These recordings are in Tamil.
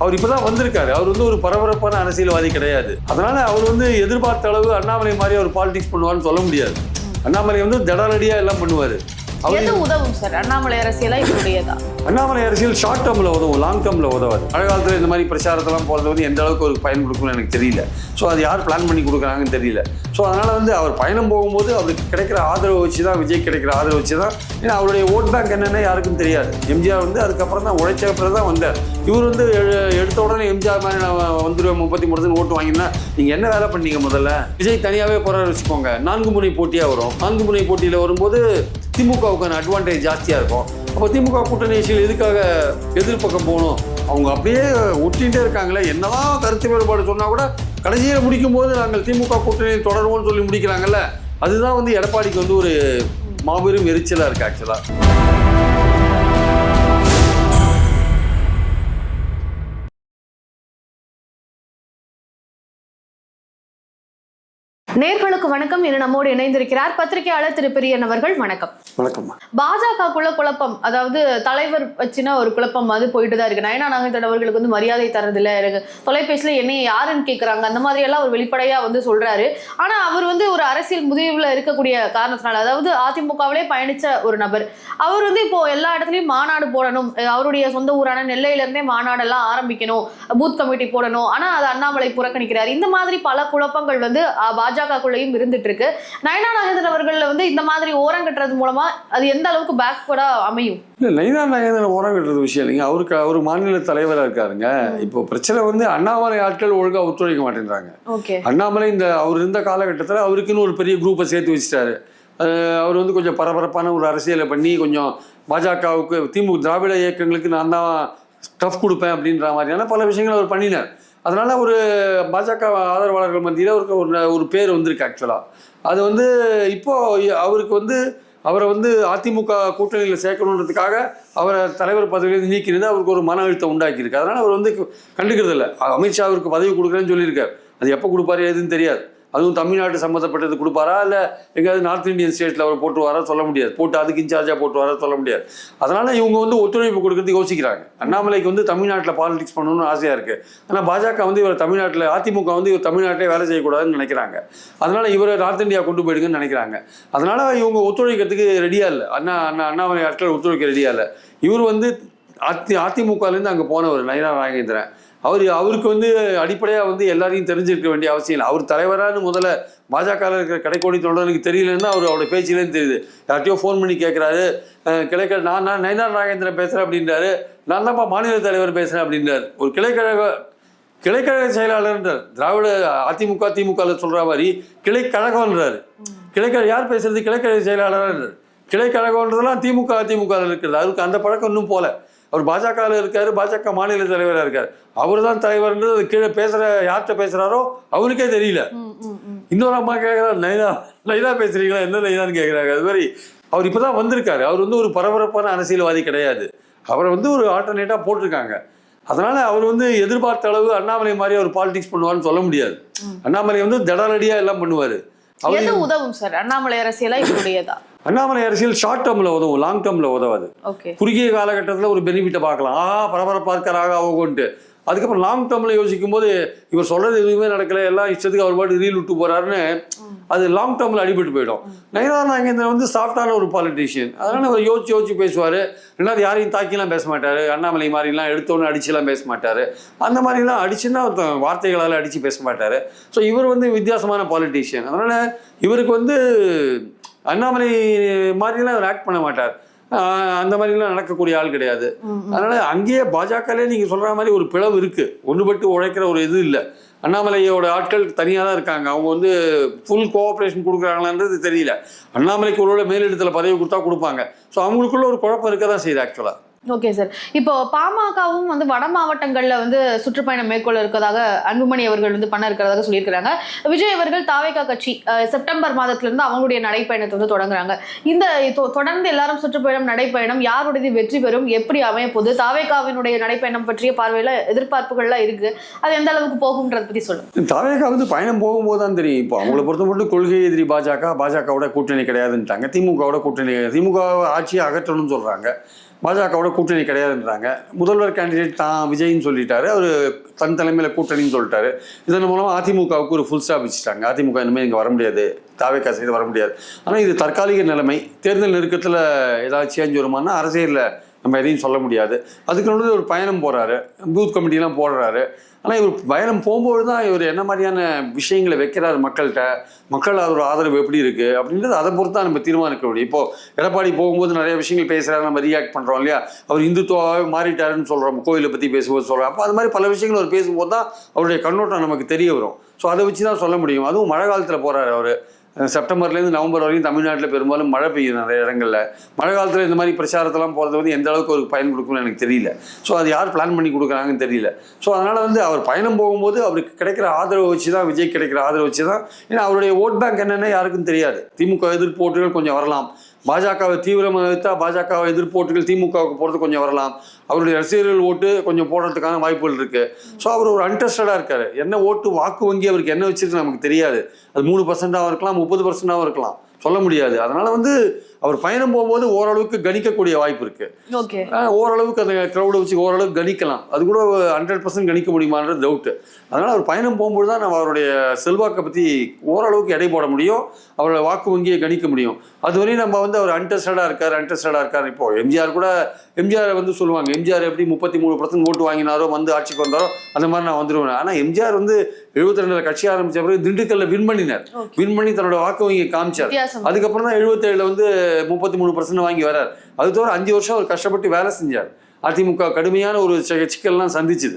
அவர் இப்பதான் வந்திருக்காரு. அவர் வந்து ஒரு பரபரப்பான அரசியல்வாதி கிடையாது. அதனால அவர் வந்து எதிர்பார்த்த அளவு அண்ணாமலை மாதிரி அவர் பாலிடிக்ஸ் பண்ணுவார்னு சொல்ல முடியாது. அண்ணாமலை வந்து தடாலடியா எல்லாம் பண்ணுவாரு. எது உதவும் சார்? அண்ணாமலை அரசியலா இவருடையதா? அண்ணாமலை அரசியல் ஷார்ட் டேர்மில் உதவும் லாங் டேர்மில் உதவாது. மழை காலத்தில் இந்த மாதிரி பிரச்சாரத்தெல்லாம் போகிறது வந்து எந்த அளவுக்கு ஒரு பயன் கொடுக்கும்னு எனக்கு தெரியல. ஸோ அது யார் பிளான் பண்ணி கொடுக்குறாங்கன்னு தெரியல. ஸோ அதனால் வந்து அவர் பயணம் போகும்போது அவருக்கு கிடைக்கிற ஆதரவு வச்சு தான் விஜய் கிடைக்கிற ஆதரவு வச்சு தான் ஏன்னா அவருடைய ஓட் பேங்க் என்னன்னு யாருக்கும் தெரியாது. எம்ஜிஆர் வந்து அதுக்கப்புறம் தான் உழைச்ச அப்புறம் தான் வந்தார். இவர் வந்து எடுத்த உடனே எம்ஜிஆர் மாதிரி நான் வந்துடுவேன் முப்பத்தி மூணு ஓட்டு வாங்கினா நீங்கள் என்ன வேலை பண்ணீங்க முதல்ல? விஜய் தனியாகவே போகிறாரு வச்சுக்கோங்க. நான்கு முனை போட்டியாக வரும். நான்கு முனை போட்டியில் வரும்போது திமுகவுக்கான அட்வான்டேஜ் ஜாஸ்தியாக இருக்கும். அப்போ திமுக கூட்டணி எதுக்காக எதிர்பக்கம் போகணும்? அவங்க அப்படியே ஒட்டிகிட்டே இருக்காங்களே என்னதான் கருத்து வேறுபாடு சொன்னால் கூட கடைசியில் முடிக்கும் போது நாங்கள் திமுக கூட்டணியை தொடருவோம்னு சொல்லி முடிக்கிறாங்கல்ல அதுதான் வந்து எடப்பாடிக்கு வந்து ஒரு மாபெரும் எரிச்சலாக இருக்குது ஆக்சுவலாக நேர்களுக்கு வணக்கம். இன்று நம்மோடு இணைந்திருக்கிறார் பத்திரிகையாளர் திரு பிரியன் அவர்கள். வணக்கம். வணக்கம்மா. பாஜகக்குள்ள குழப்பம். அதாவது தலைவர் வச்சுன்னா ஒரு குழப்பம் அது போயிட்டு தான் இருக்கு. நயனா நாகேந்திரன் அவர்களுக்கு வந்து மரியாதை தரதில்ல. எனக்கு தொலைபேசியில என்னைய யாருன்னு கேக்குறாங்க. அந்த மாதிரி எல்லாம் அவர் வெளிப்படையா வந்து சொல்றாரு. ஆனா அவர் வந்து ஒரு அரசியல் முதிர்வுல இருக்கக்கூடிய காரணத்தினால அதாவது அதிமுகவிலே பயணிச்ச ஒரு நபர். அவர் வந்து இப்போ எல்லா இடத்துலயும் மாநாடு போடணும். அவருடைய சொந்த ஊரான நெல்லையில இருந்தே மாநாடெல்லாம் ஆரம்பிக்கணும். பூத் கமிட்டி போடணும். ஆனா அது அண்ணாமலை புறக்கணிக்கிறார். இந்த மாதிரி பல குழப்பங்கள் வந்து அஹ், பாஜகக்குள்ளேயும் இருந்துட்டு இருக்கு நயனா நாகேந்திரன் அவர்கள் வந்து இந்த மாதிரி ஓரம் கட்டுறது மூலமா அது எந்த அளவுக்கு பேக்வர்டா அமையும்? இல்லை நைனா நாகேந்திரன் ஓரம் கட்டுறது விஷயம் இல்லைங்க. அவருக்கு அவர் மாநில தலைவராக இருக்காருங்க. இப்போ பிரச்சனை வந்து அண்ணாமலை ஆட்கள் ஒழுங்காக ஒத்துழைக்க மாட்டேங்கிறாங்க அண்ணாமலை இந்த அவர் இருந்த காலகட்டத்தில் அவருக்குன்னு ஒரு பெரிய குரூப்பை சேர்த்து வச்சுட்டாரு. அவர் வந்து கொஞ்சம் பரபரப்பான ஒரு அரசியலை பண்ணி கொஞ்சம் பாஜகவுக்கு திமுக திராவிட இயக்கங்களுக்கு நான் தான் டஃப் கொடுப்பேன் அப்படின்ற மாதிரியான பல விஷயங்கள் அவர் பண்ணினார். அதனால் ஒரு பாஜக ஆதரவாளர்கள் மத்தியில் அவருக்கு ஒரு ஒரு பேர் வந்திருக்கு ஆக்சுவலாக அது வந்து இப்போது அவருக்கு வந்து அவரை வந்து அதிமுக கூட்டணியில் சேர்க்கணுன்றதுக்காக அவரை தலைவர் பதவியிலிருந்து நீக்கினது அவருக்கு ஒரு மன அழுத்தம் உண்டாக்கியிருக்கு. அதனால் அவர் வந்து கண்டுக்கிறது இல்லை அமித்ஷா அவருக்கு பதவி கொடுக்குறேன்னு சொல்லியிருக்கார். அது எப்போ கொடுப்பாரு எதுன்னு தெரியாது. அதுவும் தமிழ்நாட்டு சம்மந்தப்பட்டது கொடுப்பாரா? இல்லை எங்கேயாவது நார்த் இந்தியன் ஸ்டேட்டில் அவர் போட்டுருவாரா? சொல்ல முடியாது. போட்டு அதுக்கு இன்சார்ஜாக போட்டு வரா சொல்ல முடியாது. அதனால் இவங்க வந்து ஒத்துழைப்பு கொடுக்கறதுக்கு யோசிக்கிறாங்க. அண்ணாமலைக்கு வந்து தமிழ்நாட்டில் பாலிடிக்ஸ் பண்ணணும்னு ஆசையாக இருக்குது ஆனால் பாஜக வந்து இவர் தமிழ்நாட்டில் அதிமுக வந்து இவர் தமிழ்நாட்டிலே வேலை செய்யக்கூடாதுன்னு நினைக்கிறாங்க. அதனால் இவரை நார்த் இந்தியா கொண்டு போயிடுங்கன்னு நினைக்கிறாங்க. அதனால் இவங்க ஒத்துழைக்கிறதுக்கு ரெடியாக இல்லை. அண்ணா அண்ணா அண்ணாமலை ஆட்கள் ஒத்துழைக்க ரெடியாக இல்லை. இவர் வந்து அதி அதிமுகலேருந்து அங்கே போனவர் நயனா ராகேந்திரன் அவர் அவருக்கு வந்து அடிப்படையாக வந்து எல்லாரையும் தெரிஞ்சிருக்க வேண்டிய அவசியம் இல்லை. அவர் தலைவரான்னு முதல்ல பாஜக இருக்கிற கடைக்கோடி தொண்டனுக்கு தெரியலன்னா அவர் அவருடைய பேச்சிலேருந்து தெரியுது. யார்ட்டையோ ஃபோன் பண்ணி கேட்குறாரு கிளைக்க நான் நான் நயனார் நாகேந்திரன் பேசுகிறேன் அப்படின்றாரு. நான் தான்ப்பா மாநில தலைவர் பேசுகிறேன் அப்படின்றார். ஒரு கிளைக்கழக கிளைக்கழக செயலாளர்ன்றார். திராவிட அதிமுக திமுகவில் சொல்கிற மாதிரி கிளைக்கழகம்ன்றாரு. கிளைக்கழக யார் பேசுறது? கிளைக்கழக செயலாளர்ன்றார். கிளைக்கழகம்ன்றதெல்லாம் திமுக அதிமுக இருக்கிறது. அவருக்கு அந்த பழக்கம் இன்னும் போல. அவர் பாஜகவில் இருக்காரு பாஜக மாநில தலைவராக இருக்கார். அவர் தான் தலைவர்ன்றது கீழே பேசுகிற யார்கிட்ட பேசுகிறாரோ அவருக்கே தெரியல. இன்னொரு அம்மா கேட்குறாரு நைனா நைனா பேசுறீங்களா என்ன நைனான்னு கேட்குறாங்க அது மாதிரி அவர் இப்போ தான் வந்திருக்காரு. அவர் வந்து ஒரு பரபரப்பான அரசியல்வாதி கிடையாது. அவரை வந்து ஒரு ஆல்டர்னேட்டாக போட்டிருக்காங்க. அதனால அவர் வந்து எதிர்பார்த்த அளவு அண்ணாமலை மாதிரி அவர் பாலிடிக்ஸ் பண்ணுவார்னு சொல்ல முடியாது. அண்ணாமலை வந்து தடாலடியாக எல்லாம் பண்ணுவார். அவர் உதவும் சார் அண்ணாமலை அரசியலா இவருடையதா? அண்ணாமலை அரசியல் ஷார்ட் டேர்மில் உதவும் லாங் டேர்மில் உதவாது. ஓகே குறுகிய காலகட்டத்தில் ஒரு பெனிஃபிட்டை பார்க்கலாம். ஆஹா பரபரப்பாக இருக்காராக ஆகும்ன்ட்டு அதுக்கப்புறம் லாங் டேர்மில் யோசிக்கும் போது இவர் சொல்றது எதுவுமே நடக்கல எல்லாம் இஷ்டத்துக்கு அவர் பாட்டு ரீல் விட்டு போறாருன்னு அது லாங் டேர்மில் அடிபட்டு போயிடும். நயனார் நாகேந்திரன் வந்து சாஃப்டான ஒரு பாலிட்டிஷியன் அதனால அவர் யோசிச்சு யோசிச்சு பேசுவார். ரெண்டாவது யாரையும் தாக்கிலாம் பேச மாட்டார். அண்ணாமலை மாதிரிலாம் எடுத்தோன்னு அடிச்சுலாம் பேச மாட்டார். அந்த மாதிரிலாம் அடிச்சுன்னா வார்த்தைகளால் அடித்து பேச மாட்டார். ஸோ இவர் வந்து வித்தியாசமான பாலிட்டிஷியன் அதனால இவருக்கு வந்து அண்ணாமலை மாதிரிலாம் அவர் ஆக்ட் பண்ண மாட்டார். அந்த மாதிரிலாம் நடக்கக்கூடிய ஆள் கிடையாது. அதனால அங்கேயே பாஜகலே நீங்க சொல்ற மாதிரி ஒரு பிளவு இருக்கு. ஒன்றுபட்டு உழைக்கிற ஒரு இது இல்லை. அண்ணாமலையோட ஆட்கள் தனியாக தான் இருக்காங்க. அவங்க வந்து ஃபுல் கோஆப்ரேஷன் கொடுக்குறாங்களான்றது தெரியல. அண்ணாமலைக்கு ஒருவேளை மேலிடத்தில் பதவி கொடுத்தா கொடுப்பாங்க. ஸோ அவங்களுக்குள்ள ஒரு குழப்பம் இருக்க தான் செய்யுது ஆக்சுவலாக ஓகே சார் இப்போ பாமகவும் வந்து வட மாவட்டங்களில் வந்து சுற்றுப்பயணம் மேற்கொள்ள இருக்கதாக அன்புமணி அவர்கள் வந்து பண்ண இருக்கிறதாக சொல்லியிருக்கிறாங்க. விஜய் அவர்கள் தாவேகா கட்சி செப்டம்பர் மாதத்திலிருந்து அவங்களுடைய நடைப்பயணத்தை வந்து தொடங்குறாங்க. இந்த தொடர்ந்து எல்லாரும் சுற்றுப்பயணம் நடைப்பயணம் யாருடையது வெற்றி பெறும் எப்படி அமைய போகுது தாவேகாவினுடைய நடைப்பயணம் பற்றிய பார்வையில் எதிர்பார்ப்புகள்லாம் இருக்கு. அது எந்த அளவுக்கு போகும்ன்றத பற்றி சொல்லுங்க. தாவேகா வந்து பயணம் போகும்போது தான் தெரியும். இப்போ அவங்கள பொறுத்த மட்டும் கொள்கை எதிரி பாஜக பாஜகவோட கூட்டணி கிடையாதுன்ட்டாங்க. திமுகவோட கூட்டணி திமுக ஆட்சியை அகற்றணும்னு சொல்றாங்க. பாஜகவோட கூட்டணி கிடையாதுன்றாங்க. முதல்வர் கேண்டிடேட் தான் விஜய்னு சொல்லிட்டாரு. அவர் தன் தலைமையில் கூட்டணின்னு சொல்லிட்டாரு. இதன் மூலமாக அதிமுகவுக்கு ஒரு ஃபுல் ஸ்டாப் வச்சுட்டாங்க. அதிமுக இனிமேல் இங்கே வர முடியாது. தாவேக்கா செய்து வர முடியாது. ஆனால் இது தற்காலிக நிலைமை. தேர்தல் நெருக்கத்தில் ஏதாவது சேஞ்ச் வருமானா அரசியலில் நம்ம எதையும் சொல்ல முடியாது. அதுக்கு நடுவில் ஒரு பயணம் போகிறாரு பூத் கமிட்டிலாம் போடுறாரு. ஆனால் இவர் பயணம் போகும்போது தான் இவர் என்ன மாதிரியான விஷயங்களை வைக்கிறார் மக்கள்கிட்ட? மக்கள் அதோட ஆதரவு எப்படி இருக்குது அப்படின்றது அதை பொறுத்து தான் நம்ம தீர்மானிக்க முடியும். இப்போ எடப்பாடி போகும்போது நிறைய விஷயங்கள் பேசுகிறாரு நம்ம ரியாக்ட் பண்ணுறோம் இல்லையா? அவர் இந்துத்துவாவே மாறிட்டாருன்னு சொல்கிறோம் கோயிலை பற்றி பேசும்போது சொல்கிறோம் அப்போ அது மாதிரி பல விஷயங்கள் அவர் பேசும்போது தான் அவருடைய கண்ணோட்டம் நமக்கு தெரிய வரும். ஸோ அதை வச்சு தான் சொல்ல முடியும். அதுவும் மழை காலத்தில் போகிறாரு அவர். செப்டம்பர்லேருந்து நவம்பர் வரைக்கும் தமிழ்நாட்டில் பெரும்பாலும் மழை பெய்யும் நிறைய இடங்களில். மழை காலத்தில் இந்த மாதிரி பிரச்சாரத்தெல்லாம் போகிறது வந்து எந்த அளவுக்கு ஒரு பயன் கொடுக்கும்னு எனக்கு தெரியல. ஸோ அது யார் பிளான் பண்ணி கொடுக்குறாங்கன்னு தெரியல. ஸோ அதனால் வந்து அவர் பயணம் போகும்போது அவருக்கு கிடைக்கிற ஆதரவு வச்சு தான் விஜய் கிடைக்கிற ஆதரவு வச்சு தான் ஏன்னா அவருடைய ஓட் பேங்க் என்னென்னு யாருக்கும் தெரியாது. திமுக எதிர்ப்பு ஓட்டுகள் கொஞ்சம் வரலாம். பாஜகவை தீவிரமாக எதிர்த்தா பாஜகவை எதிர்ப்பு ஓட்டுகள் திமுகவுக்கு போகிறது கொஞ்சம் வரலாம். அவருடைய ரசிகர்கள் ஓட்டு கொஞ்சம் போடுறதுக்கான வாய்ப்புகள் இருக்கு. ஸோ அவர் ஒரு அன்டெஸ்டடாக இருக்காரு. என்ன ஓட்டு வாக்கு வங்கி அவருக்கு என்ன வச்சிருக்கு நமக்கு தெரியாது. அது மூணு பர்சன்டாகவும் இருக்கலாம் முப்பது பர்சன்டாகவும் இருக்கலாம். சொல்ல முடியாது. அதனால வந்து அவர் பயணம் போகும்போது ஓரளவுக்கு கணிக்கக்கூடிய வாய்ப்பு இருக்கு. ஓரளவுக்கு அந்த க்ரௌடை வச்சு ஓரளவுக்கு கணிக்கலாம். அது கூட ஹண்ட்ரட் பர்சன்ட் கணிக்க முடியுமான்றது டவுட்டு அதனால் அவர் பயணம் போகும்போது தான் நம்ம அவருடைய செல்வாக்கை பற்றி ஓரளவுக்கு எடை போட முடியும். அவரோட வாக்கு வங்கியை கணிக்க முடியும். அதுவரையும் நம்ம வந்து அவர் அன்டெஸ்டடாக இருக்கார் அன்டெஸ்டடாக இருக்கார் இப்போ எம்ஜிஆர் கூட எம்ஜிஆர் வந்து சொல்லுவாங்க எம்ஜிஆர் எப்படி முப்பத்தி மூணு பர்சன்ட் ஓட்டு வாங்கினாரோ வந்து ஆட்சிக்கு வந்தாரோ அந்த மாதிரி நான் வந்துடுவேன் ஆனால் எம்ஜிஆர் வந்து எழுபத்தி ரெண்டுல கட்சி ஆரம்பிச்ச பிறகு திண்டுக்கல்ல வின் பண்ணினார். வின் பண்ணி தன்னோட வாக்கு வங்கியை காமிச்சார். அதுக்கப்புறம் தான் எழுபத்தேழுல வந்து முப்பத்தி மூணு பர்சன்ட் வாங்கி வரார். அது தவிர அஞ்சு வருஷம் அவர் கஷ்டப்பட்டு வேலை செஞ்சார். அதிமுக கடுமையான ஒரு சிக்கல்லாம் சந்திச்சுது.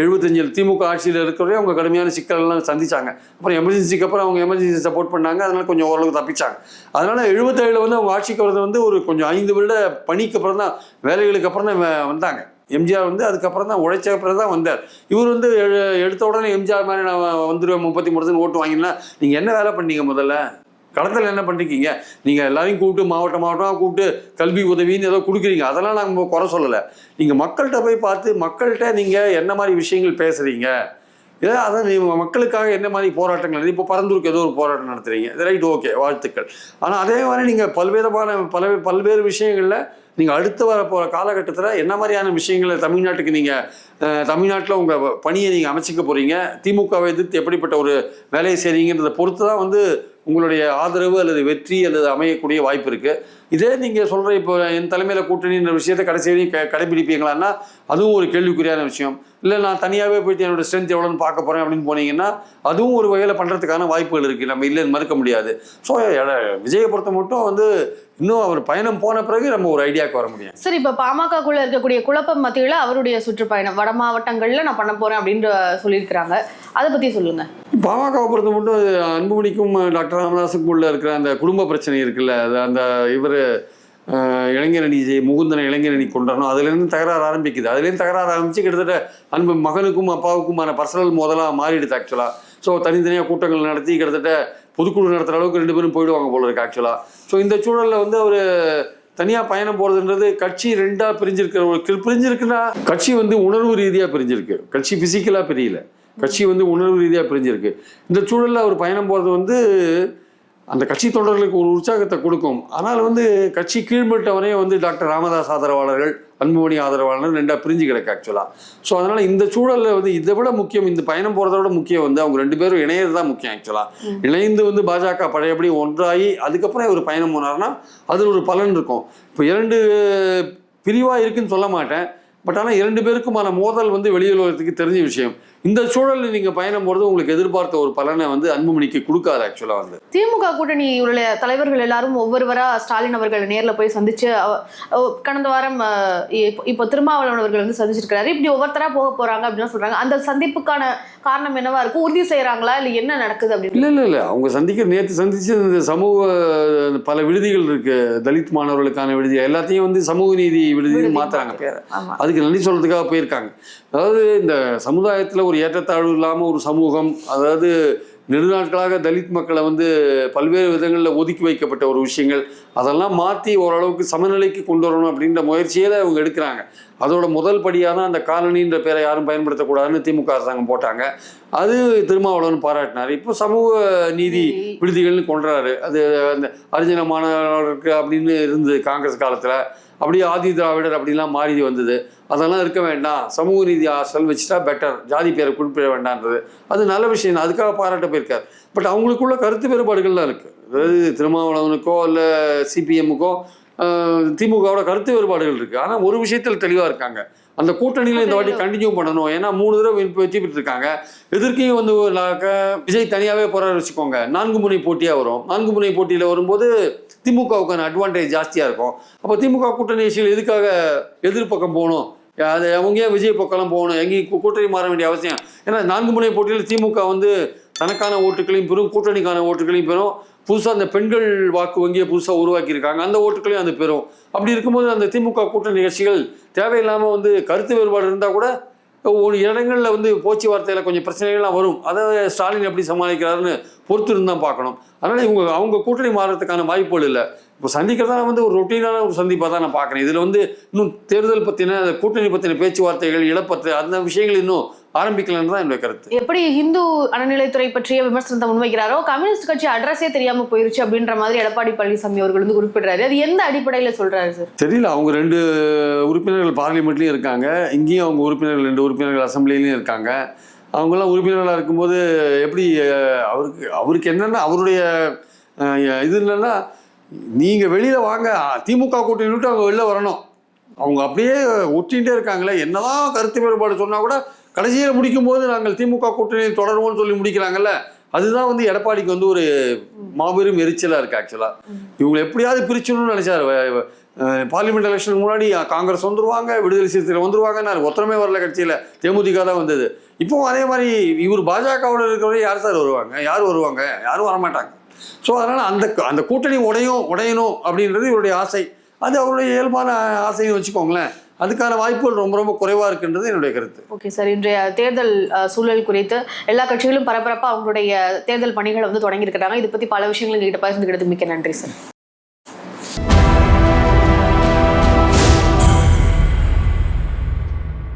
எழுபத்தஞ்சில் திமுக ஆட்சியில் இருக்கிறவரே அவங்க கடுமையான சிக்கல்லாம் சந்திச்சாங்க. அப்புறம் எமர்ஜென்சிக்கு அப்புறம் அவங்க எமர்ஜென்சி சப்போர்ட் பண்ணாங்க. அதனால கொஞ்சம் ஓரளவுக்கு தப்பிச்சாங்க. அதனால எழுபத்தேழுல வந்து அவங்க ஆட்சிக்கு வரது வந்து ஒரு கொஞ்சம் ஐந்து வருட பணிக்கு அப்புறம் தான் வேலைகளுக்கு அப்புறம் தான் வந்தாங்க. எம்ஜிஆர் வந்து அதுக்கப்புறம் தான் உழைச்ச அப்புறம் தான் வந்தார். இவர் வந்து எடுத்த உடனே எம்ஜிஆர் மாதிரி நான் வந்துடுவேன் முப்பத்தி மூணு ஓட்டு வாங்கினா நீங்கள் என்ன வேலை பண்ணீங்க முதல்ல? களத்தில் என்ன பண்ணிருக்கீங்க? நீங்கள் எல்லாரையும் கூப்பிட்டு மாவட்டம் மாவட்டமாக கூப்பிட்டு கல்வி உதவின்னு ஏதோ கொடுக்குறீங்க. அதெல்லாம் நாங்கள் குறை சொல்லலை. நீங்கள் மக்கள்கிட்ட போய் பார்த்து மக்கள்கிட்ட நீங்கள் என்ன மாதிரி விஷயங்கள் பேசுகிறீங்க ஏதோ அதான் நீ மக்களுக்காக என்ன மாதிரி போராட்டங்கள் இப்போ பரந்தூருக்கு ஏதோ ஒரு போராட்டம் நடத்துறீங்க. ரைட் ஓகே வாழ்த்துக்கள். ஆனால் அதே மாதிரி நீங்கள் பல்வேறுமான பல பல்வேறு விஷயங்களில் நீங்கள் அடுத்து வர போகிற காலகட்டத்தில் என்ன மாதிரியான விஷயங்களை தமிழ்நாட்டுக்கு நீங்கள் தமிழ்நாட்டில் உங்கள் பணியை நீங்கள் அமைச்சிக்க போகிறீங்க திமுகவை எதிர்த்து எப்படிப்பட்ட ஒரு வேலையை செய்றீங்கன்றதை பொறுத்து தான் வந்து உங்களுடைய ஆதரவு அல்லது வெற்றி அல்லது அமையக்கூடிய வாய்ப்பு இருக்குது இதே நீங்கள் சொல்கிற இப்போ என் தலைமையில் கூட்டணின்ற விஷயத்தை கடைசி வரையும் க கடைபிடிப்பீங்களான்னா அதுவும் ஒரு கேள்விக்குறியான விஷயம். இல்லை நான் தனியாகவே போயிட்டு என்னோட ஸ்ட்ரென்த் எவ்வளோன்னு பார்க்க போகிறேன் அப்படின்னு போனீங்கன்னா அதுவும் ஒரு வகையில் பண்ணுறதுக்கான வாய்ப்புகள் இருக்குது நம்ம இல்லைன்னு மறுக்க முடியாது. ஸோ விஜயை பொறுத்த மட்டும் வந்து இன்னும் அவர் பயணம் போன பிறகு நம்ம ஒரு ஐடியாவுக்கு வர முடியும் சரி இப்ப பாமகக்குள்ள இருக்கக்கூடிய குழப்பம் மத்தியில அவருடைய சுற்றுப்பயணம். வட மாவட்டங்கள்ல நான் பண்ண போறேன் அப்படின்னு சொல்லியிருக்கிறாங்க. அதை பத்தி சொல்லுங்க. பாமகவை பொறுத்த மட்டும் அன்புமணிக்கும் டாக்டர் ராமதாஸுக்கும் உள்ள இருக்கிற அந்த குடும்ப பிரச்சனை இருக்குல்ல அது அந்த இவர் இளைஞரணி ஜெய் முகுந்தனை இளைஞரணி கொண்டாடணும். அதுலேருந்து தகராறு ஆரம்பிக்குது. அதுலேருந்து தகராறு ஆரம்பித்து கிட்டத்தட்ட அன்பு மகனுக்கும் அப்பாவுக்குமான பர்சனல் முதலாக மாறிடுது ஆக்சுவலாக ஸோ தனித்தனியாக கூட்டங்கள் நடத்தி கிட்டத்தட்ட பொதுக்குழு நடத்துகிற அளவுக்கு ரெண்டு பேரும் போயிடுவாங்க போல இருக்கு ஆக்சுவலாக ஸோ இந்த சூழலில் வந்து அவர் தனியாக பயணம் போகிறதுன்றது கட்சி ரெண்டாக பிரிஞ்சிருக்கிற ஒரு பிரிஞ்சிருக்குன்னா கட்சி வந்து உணர்வு ரீதியாக பிரிஞ்சிருக்கு. கட்சி ஃபிசிக்கலாக பிரியல. கட்சி வந்து உணர்வு ரீதியாக பிரிஞ்சிருக்கு. இந்த சூழலில் அவர் பயணம் போகிறது வந்து அந்த கட்சி தொண்டர்களுக்கு ஒரு உற்சாகத்தை கொடுக்கும். ஆனால் வந்து கட்சி கீழ்மட்ட வரையும் வந்து டாக்டர் ராமதாஸ் ஆதரவாளர்கள் அன்புமணி ஆதரவாளர்கள் ரெண்டா பிரிஞ்சு கிடக்கு ஆக்சுவலாக ஸோ அதனால் இந்த சூழலில் வந்து இதை விட முக்கியம் இந்த பயணம் போகிறத விட முக்கியம் வந்து அவங்க ரெண்டு பேரும் இணையது தான் முக்கியம் ஆக்சுவலாக இணைந்து வந்து பாஜக பழையபடி ஒன்றாகி அதுக்கப்புறம் ஒரு பயணம் போனார்னா அதில் ஒரு பலன் இருக்கும். இப்போ இரண்டு பிரிவாக இருக்குன்னு சொல்ல மாட்டேன். பட் ஆனால் இரண்டு பேருக்குமான மோதல் வந்து வெளியுலகத்துக்கு தெரிஞ்ச விஷயம். இந்த சூழலில் நீங்கள் பயணம் போகிறது உங்களுக்கு எதிர்பார்த்த ஒரு பலனை வந்து அன்புமணிக்கு கொடுக்காது ஆக்சுவலாக வந்து. திமுக கூட்டணி உள்ள தலைவர்கள் எல்லாரும் ஒவ்வொருவரா ஸ்டாலின் அவர்கள் நேர்ல போய் சந்திச்சு கடந்த வாரம் இப்போ- திருமாவளவன் அவர்கள் வந்து சந்திச்சிருக்கிறாரு. இப்படி ஒவ்வொருத்தரா போக போறாங்க அப்படின்னு சொல்றாங்க. அந்த சந்திப்புக்கான காரணம் என்னவா இருக்கும் உறுதி செய்யறாங்களா? இல்ல என்ன நடக்குது அப்படின்னு? இல்லை இல்லை இல்லை. அவங்க சந்திக்க நேற்று சந்திச்சு இந்த சமூக பல விடுதிகள் இருக்கு. தலித் மாணவர்களுக்கான விடுதி. எல்லாத்தையும் வந்து சமூக நீதி விடுதின்னு விடுதி. மாத்துறாங்க பேரை. அதுக்கு நன்றி சொல்றதுக்காக போயிருக்காங்க. அதாவது இந்த சமுதாயத்தில் ஒரு ஏற்றத்தாழ்வு இல்லாமல் ஒரு சமூகம் அதாவது நெடுநாட்களாக தலித் மக்களை வந்து பல்வேறு விதங்களில் ஒதுக்கி வைக்கப்பட்ட ஒரு விஷயங்கள் அதெல்லாம் மாற்றி ஓரளவுக்கு சமநிலைக்கு கொண்டு வரணும் அப்படின்ற முயற்சியில் அவங்க எடுக்கிறாங்க. அதோட முதல் படியாக தான் அந்த காலனின்ற பேரை யாரும் பயன்படுத்தக்கூடாதுன்னு திமுக அரசாங்கம் போட்டாங்க. அது திருமாவளவன் பாராட்டினார். இப்போ சமூக நீதி. விடுதிகள்னு கொண்டுறாரு. அது அந்த அரிஜன மாணவர்களுக்கு அப்படின்னு இருந்தது காங்கிரஸ் காலத்தில். அப்படியே ஆதி திராவிடர் அப்படிலாம் மாறி வந்தது. அதெல்லாம் இருக்க வேண்டாம். சமூக நீதி ஆசல் வச்சுட்டா பெட்டர் ஜாதி பேரை குறிப்பிட வேண்டான்றது அது நல்ல விஷயம். தான். அதுக்காக பாராட்ட போயிருக்கார். பட் அவங்களுக்குள்ள கருத்து வேறுபாடுகள்லாம் இருக்குது அதாவது திருமாவளவனுக்கோ இல்லை சிபிஎம்முக்கோ திமுகவோட கருத்து வேறுபாடுகள் இருக்குது ஆனால் ஒரு விஷயத்தில் தெளிவாக இருக்காங்க. அந்த கூட்டணியில் இந்த வாட்டி கண்டினியூ பண்ணணும். ஏன்னா மூணு தடவை வெற்றி பெற்றிருக்காங்க எதிர்க்கையும் வந்து விஜய் தனியாகவே போறாரு வச்சுக்கோங்க. நான்கு முனை போட்டியாக வரும். நான்கு முனை போட்டியில் வரும்போது திமுகவுக்கான அட்வான்டேஜ் ஜாஸ்தியாக இருக்கும். அப்போ திமுக கூட்டணி கட்சிகள் எதுக்காக எதிர்பக்கம் போகணும்? அது அவங்க ஏன் விஜய் பக்கம்லாம் போகணும். எங்கேயும் கூட்டணி மாற வேண்டிய அவசியம். ஏன்னா நான்கு முனை போட்டியில் திமுக வந்து தனக்கான ஓட்டுகளையும் பெறும் கூட்டணிக்கான ஓட்டுகளையும் பெறும். புதுசாக அந்த பெண்கள் வாக்கு வங்கியை புதுசாக உருவாக்கியிருக்காங்க. அந்த ஓட்டுகளையும் அது பெறும். அப்படி இருக்கும்போது அந்த திமுக கூட்டணி நிகழ்ச்சிகள் தேவையில்லாமல் வந்து கருத்து வேறுபாடு இருந்தால் கூட ஒரு இடங்களில் வந்து பேச்சுவார்த்தையில் கொஞ்சம் பிரச்சனைகள்லாம் வரும். அதை ஸ்டாலின் எப்படி சமாளிக்கிறாருன்னு பொறுத்து இருந்து தான் பார்க்கணும். அதனால் இவங்க அவங்க கூட்டணி மாறுறதுக்கான வாய்ப்புகள் இல்லை. இப்போ சந்திக்கிறதா வந்து ஒரு ரொட்டீனான ஒரு சந்திப்பாக தான் நான் பார்க்குறேன். இதில் வந்து இன்னும் தேர்தல் பற்றின கூட்டணி பற்றின பேச்சுவார்த்தைகள் இழப்பத்து அந்த விஷயங்கள் இன்னும் ஆரம்பிக்கலன்னு தான் என்னுடைய கருத்து. எப்படி ஹிந்து அறநிலைத்துறை பற்றிய விமர்சனத்தை முன்வைக்கிறாரோ கம்யூனிஸ்ட் கட்சி அட்ரஸே தெரியாம போயிருச்சு அப்படின்ற மாதிரி எடப்பாடி பழனிசாமி அவர்கள் வந்து குறிப்பிடுறாரு. அது எந்த அடிப்படையில சொல்றாரு சார் தெரியல அவங்க ரெண்டு உறுப்பினர்கள் பார்லிமெண்ட்லேயும் இருக்காங்க. இங்கேயும் அவங்க உறுப்பினர்கள் ரெண்டு உறுப்பினர்கள் அசம்பிளிலையும் இருக்காங்க. அவங்கெல்லாம் உறுப்பினர்களாக இருக்கும்போது எப்படி அவருக்கு அவருக்கு என்னென்னா அவருடைய இது என்னன்னா நீங்கள் வெளியில் வாங்க திமுக கூட்டணி விட்டு அவங்க வெளில வரணும். அவங்க அப்படியே ஒட்டிகிட்டே இருக்காங்களே என்னதான் கருத்து வேறுபாடு சொன்னால் கூட கடைசியில் முடிக்கும்போது நாங்கள் திமுக கூட்டணி தொடருவோம்னு சொல்லி முடிக்கிறாங்கல்ல அதுதான் வந்து எடப்பாடிக்கு வந்து ஒரு மாபெரும் எரிச்சலாக இருக்குது ஆக்சுவலாக இவங்களை எப்படியாவது பிரிச்சணும்னு நினச்சாரு. பார்லிமெண்ட் எலெக்ஷனுக்கு முன்னாடி காங்கிரஸ் வந்துருவாங்க விடுதலை சிறுத்தைகள் வந்துருவாங்க ஒத்தனமே வரல கட்சியில். தேமுதிக தான் வந்தது. இப்போவும் அதே மாதிரி இவர் பாஜகவோட இருக்கிறவரை யார் சார் வருவாங்க? யார் வருவாங்க? யாரும் வரமாட்டாங்க. ஸோ அதனால் அந்த அந்த கூட்டணி உடையும் உடையணும் அப்படின்றது இவருடைய ஆசை. அது அவருடைய இயல்பான ஆசைன்னு வச்சுக்கோங்களேன். அதுக்கான வாய்ப்புகள் ரொம்ப ரொம்ப குறைவாக இருக்குன்றது என்னுடைய கருத்து. Okay sir. இன்றைய தேர்தல் சூழல் குறித்து எல்லா கட்சிகளும் பரபரப்பா அவங்களுடைய தேர்தல் பணிகளை வந்து தொடங்கியிருக்கிறாங்க. இதை பத்தி பல விஷயங்கள் எங்ககிட்ட பகிர்ந்துக்கிட்டதுக்கு மிக்க நன்றி சார்.